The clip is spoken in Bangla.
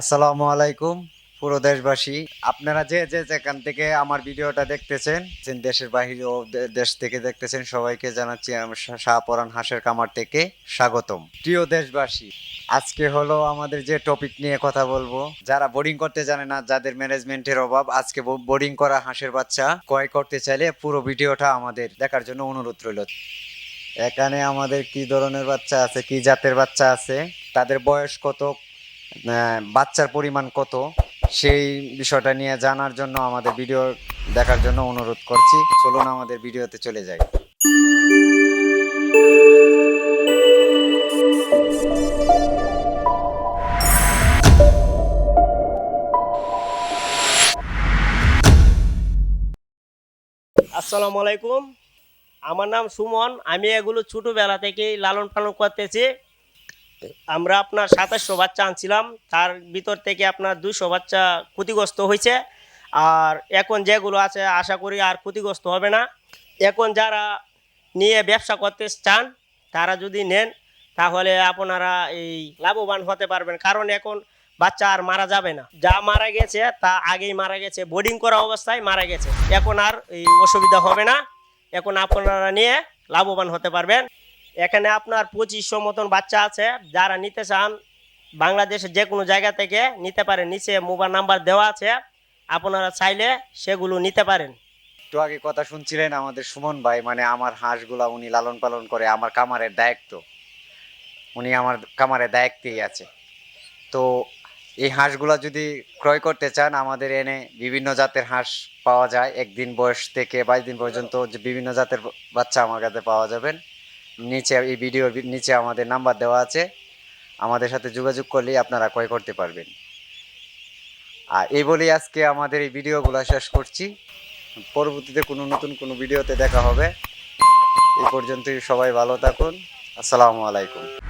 আসসালামু আলাইকুম, পুরো দেশবাসী। আপনারা যে যে যেখান থেকে আমার ভিডিওটা দেখতেছেন দেশের বাহিরে ও দেশ থেকে দেখতেছেন, সবাইকে জানাচ্ছি শাহপরান হাঁসের কামার থেকে স্বাগতম। প্রিয় দেশবাসী, আজকে হলো আমাদের যে টপিক নিয়ে কথা বলব। যারা বোর্ডিং করতে জানে না, যাদের ম্যানেজমেন্টের অভাব, আজকে বোর্ডিং করা হাঁসের বাচ্চা ক্রয় করতে চাইলে পুরো ভিডিওটা আমাদের দেখার জন্য অনুরোধ রইল। এখানে আমাদের কি ধরনের বাচ্চা আছে, কি জাতের বাচ্চা আছে, তাদের বয়স কত বাচ্চার পরিমাণ কত, সেই বিষয়টা নিয়ে জানার জন্য আমাদের ভিডিও দেখার জন্য অনুরোধ করছি। চলুন আমাদের ভিডিওতে চলে যাই। আসসালামু আলাইকুম। আমার নাম সুমন। আমি এগুলো ছোটোবেলা থেকেই লালন পালন করতেছি। আমরা আপনার সাতাশশো বাচ্চা আনছিলাম, তার ভিতর থেকে আপনার দুশো বাচ্চা ক্ষতিগ্রস্ত হয়েছে। আর এখন যেগুলো আছে, আশা করি আর ক্ষতিগ্রস্ত হবে না। এখন যারা নিয়ে ব্যবসা করতে চান, তারা যদি নেন, তাহলে আপনারা এই লাভবান হতে পারবেন। কারণ এখন বাচ্চা আর মারা যাবে না। যা মারা গেছে, তা আগেই মারা গেছে। বোর্ডিং করা অবস্থায় মারা গেছে। এখন আর এই অসুবিধা হবে না। এখন আপনারা নিয়ে লাভবান হতে পারবেন। এখানে আপনার পঁচিশশো মতন বাচ্চা আছে, যারা নিতে চান বাংলাদেশের যে কোনো জায়গা থেকে নিতে পারেন। নিচে মোবাইল নাম্বার দেওয়া আছে, আপনারা চাইলে সেগুলো নিতে পারেন। একটু আগে কথা শুনছিলেন আমাদের সুমন ভাই মানে আমার হাঁসগুলা উনি লালন পালন করে, আমার কামারের দায়িত্ব। উনি আমার কামারের দায়িত্বেই আছে। তো এই হাঁসগুলা যদি ক্রয় করতে চান, আমাদের এনে বিভিন্ন জাতের হাঁস পাওয়া যায়। একদিন বয়স থেকে বাইশ দিন পর্যন্ত যে বিভিন্ন জাতের বাচ্চা আমার কাছে পাওয়া যাবেন। নিচে এই ভিডিওর নিচে আমাদের নাম্বার দেওয়া আছে। আমাদের সাথে যোগাযোগ করলেই আপনারা ক্রয় করতে পারবেন। আর এই বলেই আজকে আমাদের এই ভিডিওগুলো শেষ করছি। পরবর্তীতে কোনো নতুন কোনো ভিডিওতে দেখা হবে। এই পর্যন্তই সবাই ভালো থাকুন। আসসালামু আলাইকুম।